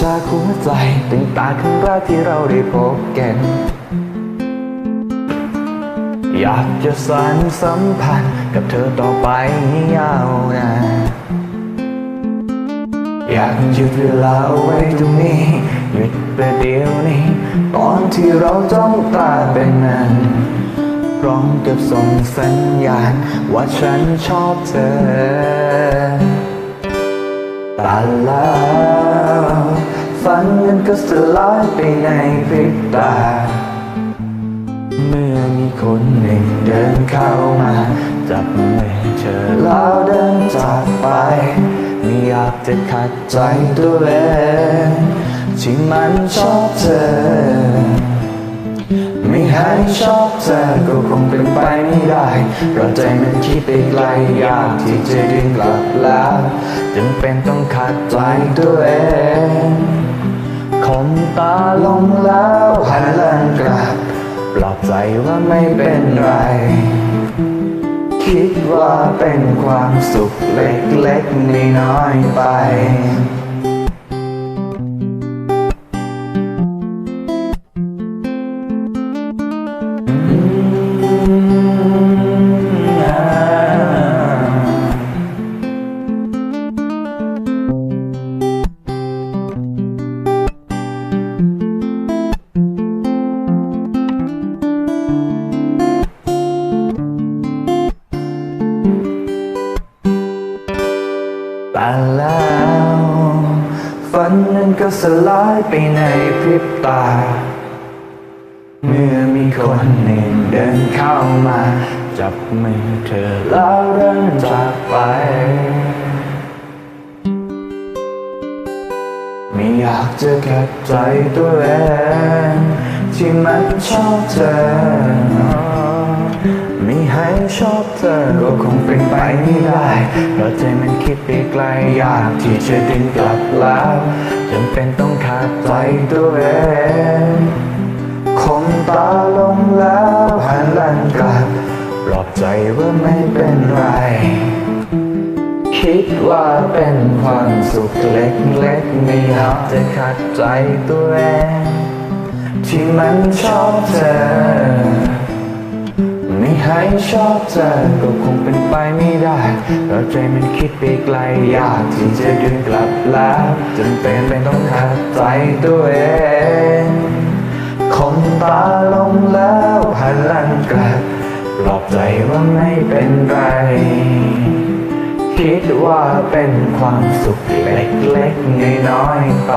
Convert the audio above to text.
ชากหัวใจตั้งต่ครั้งแรกที่เราได้พบกันอยากจะสานสัมพันธ์กับเธอต่อไปให้ยาวนานอยากหยุดเวลาเอาไว้ตรงนี้หยุดประเดี๋ยวนี้ตอนที่เราจ้องตาเป็นนั้นพร้อมกับส่งสัญญาณว่าฉันชอบเธอ ก็สลายไปในพริบตา เมื่อมีคนหนึ่งเดินเข้ามา จับมือเธอแล้วเดินจากไป ไม่อยากจะขัดใจตัวเองที่มันชอบเธอ ไม่ให้ชอบเธอก็คงเป็นไปไม่ได้เพราะใจมันคิดไปไกลยากที่จะดึงกลับแล้วจำเป็นต้องขัดใจตัวเอง ผมตาลงแล้วหันหลังกลับ ปลอบใจว่าไม่เป็นไร คิดว่าเป็นความสุขเล็กๆน้อยๆไป แต่แล้วฝันนั้นก็สลายไปในพริบตา เมื่อมีคนหนึ่งเดินเข้ามา จับมือเธอแล้วเดินจากไป ไม่อยากจะขัดใจตัวเองที่มันชอบเธอ เธอก็คงเป็นไปไม่ได้เพราะใจมันคิดไปไกลอยากที่จะดึงกลับแล้วจำเป็นต้องขัดใจตัวเองคมตาลงแล้วหันหลังกลับปลอบใจว่าไม่เป็นไร คิดว่าเป็นความสุขเล็กๆไม่อยากจะขัดใจตัวเองที่มันชอบเธอ ให้ชอบเธอก็คงเป็นไปไม่ได้เพราะใจมันคิดไปไกลอยากที่จะดึงกลับแล้วจนเป็นไปต้องขัดใจตัวเองคมตาลงแล้วหันหลังกลับปลอบใจว่าไม่เป็นไร คิดว่าเป็นความสุขเล็กๆน้อยๆไป